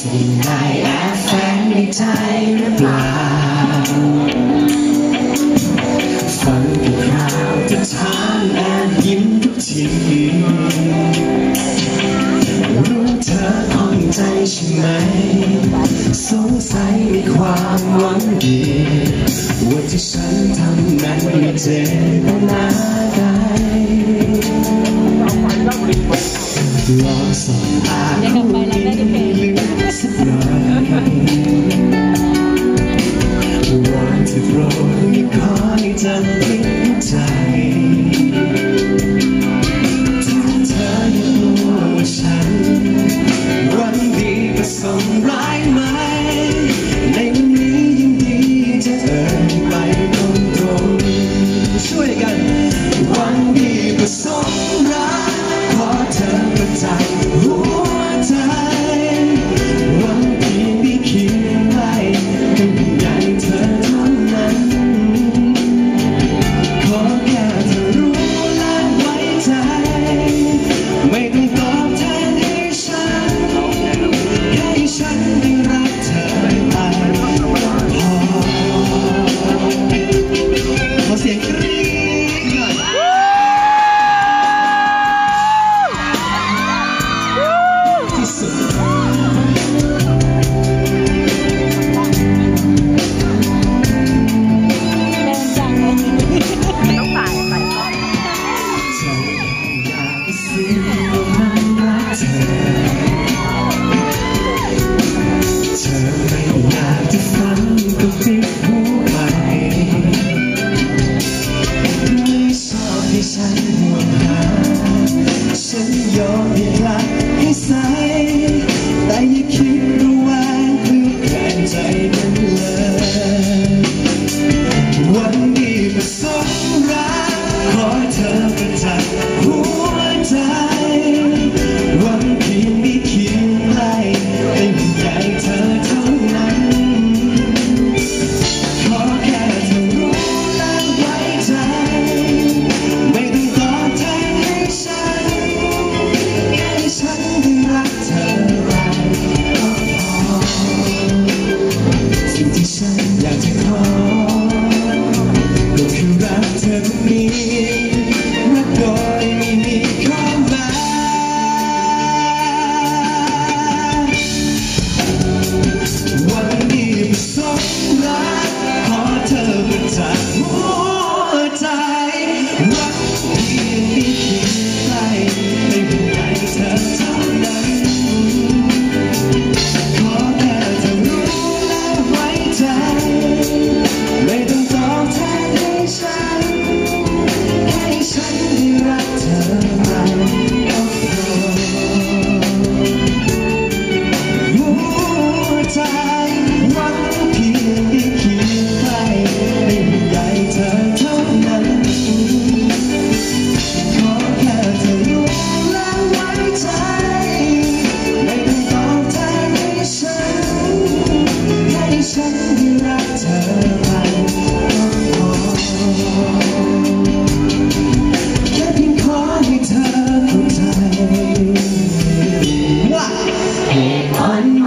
สิ่งใดแอบแฝงในใจหรือเป ใจใช่ไหม สงสัยในความหวังดีว่าที่ฉันทำนั้นไม่เจตนาใดลองสองตาคู่นี้ลืสักหน่อยวันที่โปรดมีขอให้จำติดใจ กัน วันดีผสมรักขอเธอเข้าใจ Thank you. หวังพี่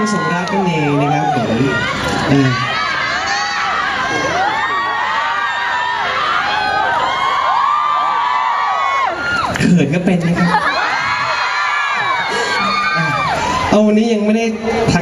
ประสงรักกันเองนะครับผมเขินก็เป็นนะครับเอาวันนี้ยังไม่ได้ทัก